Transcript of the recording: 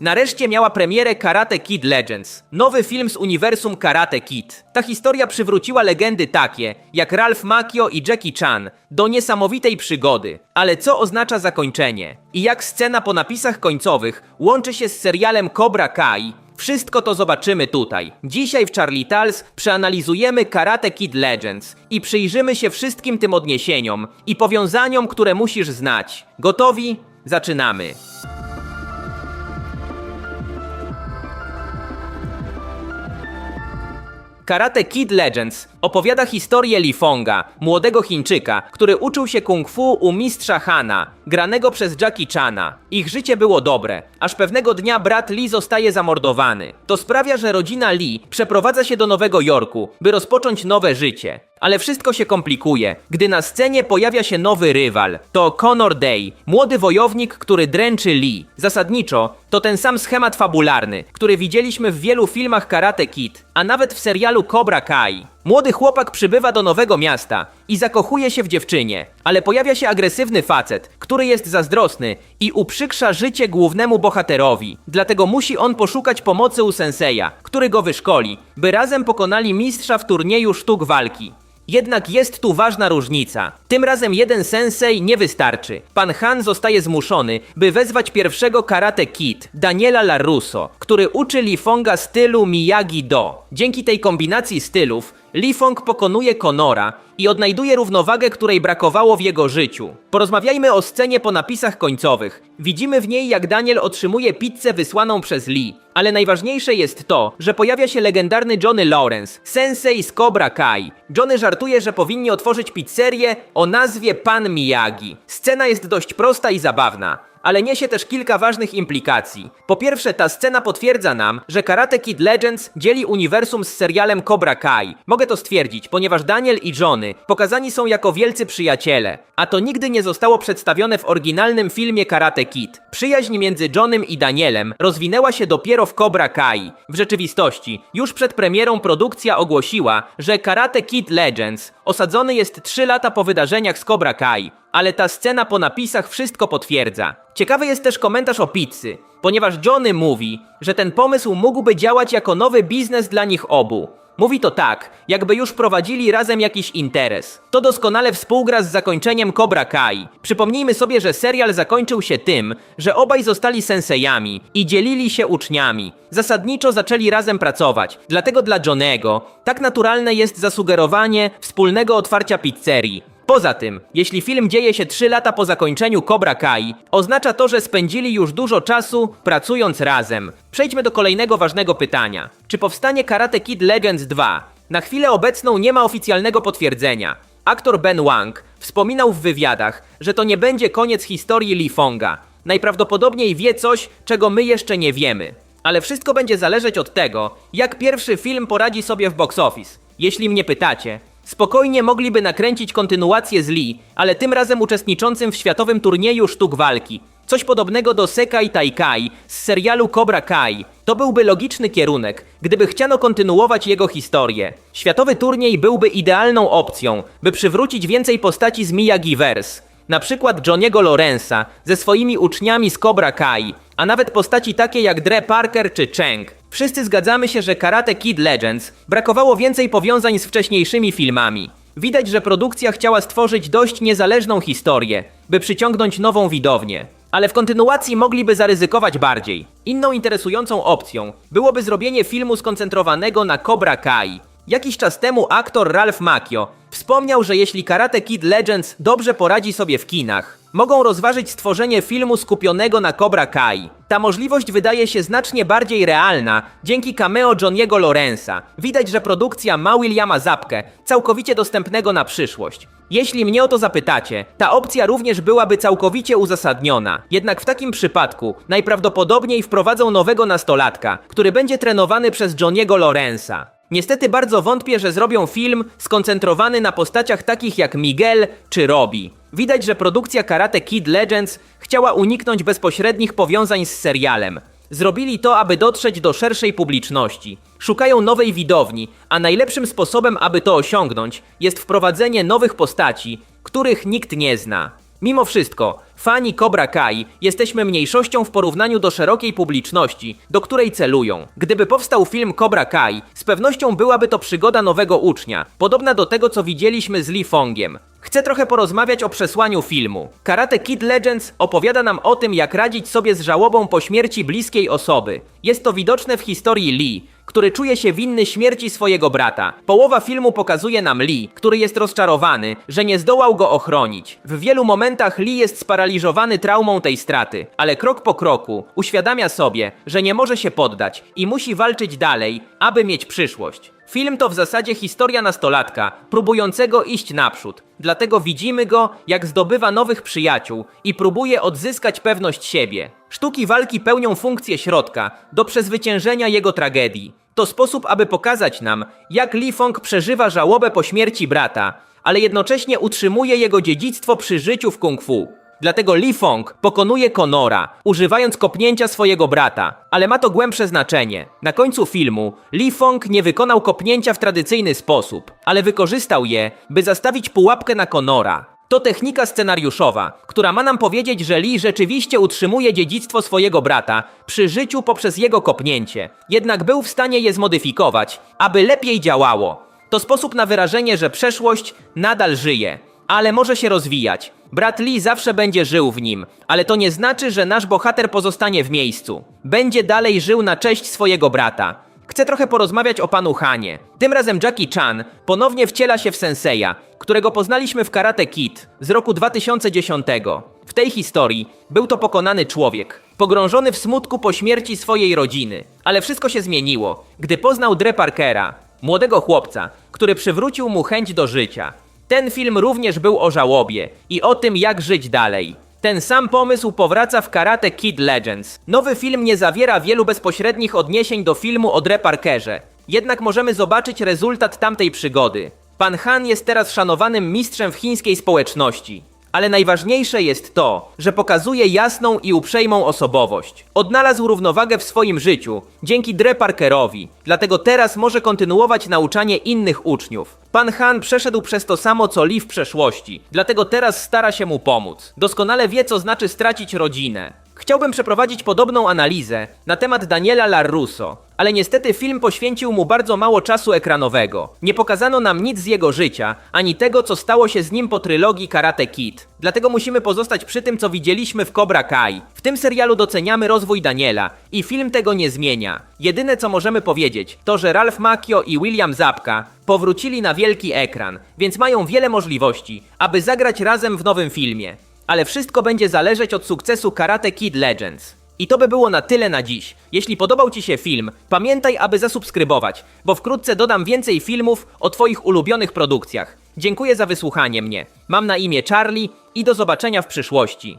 Nareszcie miała premierę Karate Kid Legends, nowy film z uniwersum Karate Kid. Ta historia przywróciła legendy takie, jak Ralph Macchio i Jackie Chan, do niesamowitej przygody. Ale co oznacza zakończenie? I jak scena po napisach końcowych łączy się z serialem Cobra Kai, wszystko to zobaczymy tutaj. Dzisiaj w Charlie Tales przeanalizujemy Karate Kid Legends i przyjrzymy się wszystkim tym odniesieniom i powiązaniom, które musisz znać. Gotowi? Zaczynamy. Karate Kid Legends opowiada historię Li Fonga, młodego Chińczyka, który uczył się kung fu u mistrza Hana, granego przez Jackie Chana. Ich życie było dobre, aż pewnego dnia brat Lee zostaje zamordowany. To sprawia, że rodzina Lee przeprowadza się do Nowego Jorku, by rozpocząć nowe życie. Ale wszystko się komplikuje, gdy na scenie pojawia się nowy rywal. To Connor Day, młody wojownik, który dręczy Lee. Zasadniczo to ten sam schemat fabularny, który widzieliśmy w wielu filmach Karate Kid, a nawet w serialu Cobra Kai. Młody chłopak przybywa do nowego miasta i zakochuje się w dziewczynie, ale pojawia się agresywny facet, który jest zazdrosny i uprzykrza życie głównemu bohaterowi. Dlatego musi on poszukać pomocy u senseja, który go wyszkoli, by razem pokonali mistrza w turnieju sztuk walki. Jednak jest tu ważna różnica. Tym razem jeden sensei nie wystarczy. Pan Han zostaje zmuszony, by wezwać pierwszego karate kid, Daniela LaRusso, który uczy Li Fonga stylu Miyagi-Do. Dzięki tej kombinacji stylów, Li Fong pokonuje Conora i odnajduje równowagę, której brakowało w jego życiu. Porozmawiajmy o scenie po napisach końcowych. Widzimy w niej, jak Daniel otrzymuje pizzę wysłaną przez Lee. Ale najważniejsze jest to, że pojawia się legendarny Johnny Lawrence, sensei z Cobra Kai. Johnny żartuje, że powinni otworzyć pizzerię o nazwie Pan Miyagi. Scena jest dość prosta i zabawna ale niesie też kilka ważnych implikacji. Po pierwsze, ta scena potwierdza nam, że Karate Kid Legends dzieli uniwersum z serialem Cobra Kai. Mogę to stwierdzić, ponieważ Daniel i Johnny pokazani są jako wielcy przyjaciele, a to nigdy nie zostało przedstawione w oryginalnym filmie Karate Kid. Przyjaźń między Johnem i Danielem rozwinęła się dopiero w Cobra Kai. W rzeczywistości, już przed premierą produkcja ogłosiła, że Karate Kid Legends osadzony jest 3 lata po wydarzeniach z Cobra Kai, ale ta scena po napisach wszystko potwierdza. Ciekawy jest też komentarz o pizzy, ponieważ Johnny mówi, że ten pomysł mógłby działać jako nowy biznes dla nich obu. Mówi to tak, jakby już prowadzili razem jakiś interes. To doskonale współgra z zakończeniem Cobra Kai. Przypomnijmy sobie, że serial zakończył się tym, że obaj zostali sensejami i dzielili się uczniami. Zasadniczo zaczęli razem pracować, dlatego dla Johnego tak naturalne jest zasugerowanie wspólnego otwarcia pizzerii. Poza tym, jeśli film dzieje się 3 lata po zakończeniu Cobra Kai, oznacza to, że spędzili już dużo czasu pracując razem. Przejdźmy do kolejnego ważnego pytania. Czy powstanie Karate Kid Legends 2? Na chwilę obecną nie ma oficjalnego potwierdzenia. Aktor Ben Wang wspominał w wywiadach, że to nie będzie koniec historii Li Fonga. Najprawdopodobniej wie coś, czego my jeszcze nie wiemy. Ale wszystko będzie zależeć od tego, jak pierwszy film poradzi sobie w box office. Jeśli mnie pytacie, Spokojnie mogliby nakręcić kontynuację z Lee, ale tym razem uczestniczącym w światowym turnieju sztuk walki. Coś podobnego do Sekai Taikai z serialu Cobra Kai. To byłby logiczny kierunek, gdyby chciano kontynuować jego historię. Światowy turniej byłby idealną opcją, by przywrócić więcej postaci z Miyagi-Verse. Na przykład Johniego Lorenza ze swoimi uczniami z Cobra Kai, a nawet postaci takie jak Dre Parker czy Cheng. Wszyscy zgadzamy się, że Karate Kid Legends brakowało więcej powiązań z wcześniejszymi filmami. Widać, że produkcja chciała stworzyć dość niezależną historię, by przyciągnąć nową widownię. Ale w kontynuacji mogliby zaryzykować bardziej. Inną interesującą opcją byłoby zrobienie filmu skoncentrowanego na Cobra Kai. Jakiś czas temu aktor Ralph Macchio wspomniał, że jeśli Karate Kid Legends dobrze poradzi sobie w kinach, mogą rozważyć stworzenie filmu skupionego na Cobra Kai. Ta możliwość wydaje się znacznie bardziej realna dzięki cameo Johniego Lorenza. Widać, że produkcja ma Williama Zapkę, całkowicie dostępnego na przyszłość. Jeśli mnie o to zapytacie, ta opcja również byłaby całkowicie uzasadniona. Jednak w takim przypadku najprawdopodobniej wprowadzą nowego nastolatka, który będzie trenowany przez Johniego Lorenza. Niestety bardzo wątpię, że zrobią film skoncentrowany na postaciach takich jak Miguel czy Robbie. Widać, że produkcja Karate Kid Legends chciała uniknąć bezpośrednich powiązań z serialem. Zrobili to, aby dotrzeć do szerszej publiczności. Szukają nowej widowni, a najlepszym sposobem, aby to osiągnąć, jest wprowadzenie nowych postaci, których nikt nie zna. Mimo wszystko, fani Cobra Kai jesteśmy mniejszością w porównaniu do szerokiej publiczności, do której celują. Gdyby powstał film Cobra Kai, z pewnością byłaby to przygoda nowego ucznia, podobna do tego, co widzieliśmy z Lee Fongiem. Chcę trochę porozmawiać o przesłaniu filmu. Karate Kid Legends opowiada nam o tym, jak radzić sobie z żałobą po śmierci bliskiej osoby. Jest to widoczne w historii Lee, który czuje się winny śmierci swojego brata. Połowa filmu pokazuje nam Lee, który jest rozczarowany, że nie zdołał go ochronić. W wielu momentach Lee jest sparaliżowany traumą tej straty, ale krok po kroku uświadamia sobie, że nie może się poddać i musi walczyć dalej, aby mieć przyszłość. Film to w zasadzie historia nastolatka, próbującego iść naprzód. Dlatego widzimy go, jak zdobywa nowych przyjaciół i próbuje odzyskać pewność siebie. Sztuki walki pełnią funkcję środka do przezwyciężenia jego tragedii. To sposób, aby pokazać nam, jak Li Fong przeżywa żałobę po śmierci brata, ale jednocześnie utrzymuje jego dziedzictwo przy życiu w kung fu. Dlatego Li Fong pokonuje Conora, używając kopnięcia swojego brata, ale ma to głębsze znaczenie. Na końcu filmu Li Fong nie wykonał kopnięcia w tradycyjny sposób, ale wykorzystał je, by zastawić pułapkę na Conora. To technika scenariuszowa, która ma nam powiedzieć, że Lee rzeczywiście utrzymuje dziedzictwo swojego brata przy życiu poprzez jego kopnięcie, jednak był w stanie je zmodyfikować, aby lepiej działało. To sposób na wyrażenie, że przeszłość nadal żyje, ale może się rozwijać. Brat Lee zawsze będzie żył w nim, ale to nie znaczy, że nasz bohater pozostanie w miejscu. Będzie dalej żył na cześć swojego brata. Chcę trochę porozmawiać o panu Hanie. Tym razem Jackie Chan ponownie wciela się w Senseja, którego poznaliśmy w Karate Kid z roku 2010. W tej historii był to pokonany człowiek, pogrążony w smutku po śmierci swojej rodziny. Ale wszystko się zmieniło, gdy poznał Dre Parkera, młodego chłopca, który przywrócił mu chęć do życia. Ten film również był o żałobie i o tym, jak żyć dalej. Ten sam pomysł powraca w Karate Kid Legends. Nowy film nie zawiera wielu bezpośrednich odniesień do filmu o Dre Parkerze, jednak możemy zobaczyć rezultat tamtej przygody. Pan Han jest teraz szanowanym mistrzem w chińskiej społeczności. Ale najważniejsze jest to, że pokazuje jasną i uprzejmą osobowość. Odnalazł równowagę w swoim życiu dzięki Dre Parkerowi, dlatego teraz może kontynuować nauczanie innych uczniów. Pan Han przeszedł przez to samo co Lee w przeszłości, dlatego teraz stara się mu pomóc. Doskonale wie, co znaczy stracić rodzinę. Chciałbym przeprowadzić podobną analizę na temat Daniela LaRusso, ale niestety film poświęcił mu bardzo mało czasu ekranowego. Nie pokazano nam nic z jego życia, ani tego, co stało się z nim po trylogii Karate Kid. Dlatego musimy pozostać przy tym, co widzieliśmy w Cobra Kai. W tym serialu doceniamy rozwój Daniela i film tego nie zmienia. Jedyne, co możemy powiedzieć, to, że Ralph Macchio i William Zabka powrócili na wielki ekran, więc mają wiele możliwości, aby zagrać razem w nowym filmie ale wszystko będzie zależeć od sukcesu Karate Kid Legends. I to by było na tyle na dziś. Jeśli podobał Ci się film, pamiętaj, aby zasubskrybować, bo wkrótce dodam więcej filmów o Twoich ulubionych produkcjach. Dziękuję za wysłuchanie mnie. Mam na imię Charlie i do zobaczenia w przyszłości.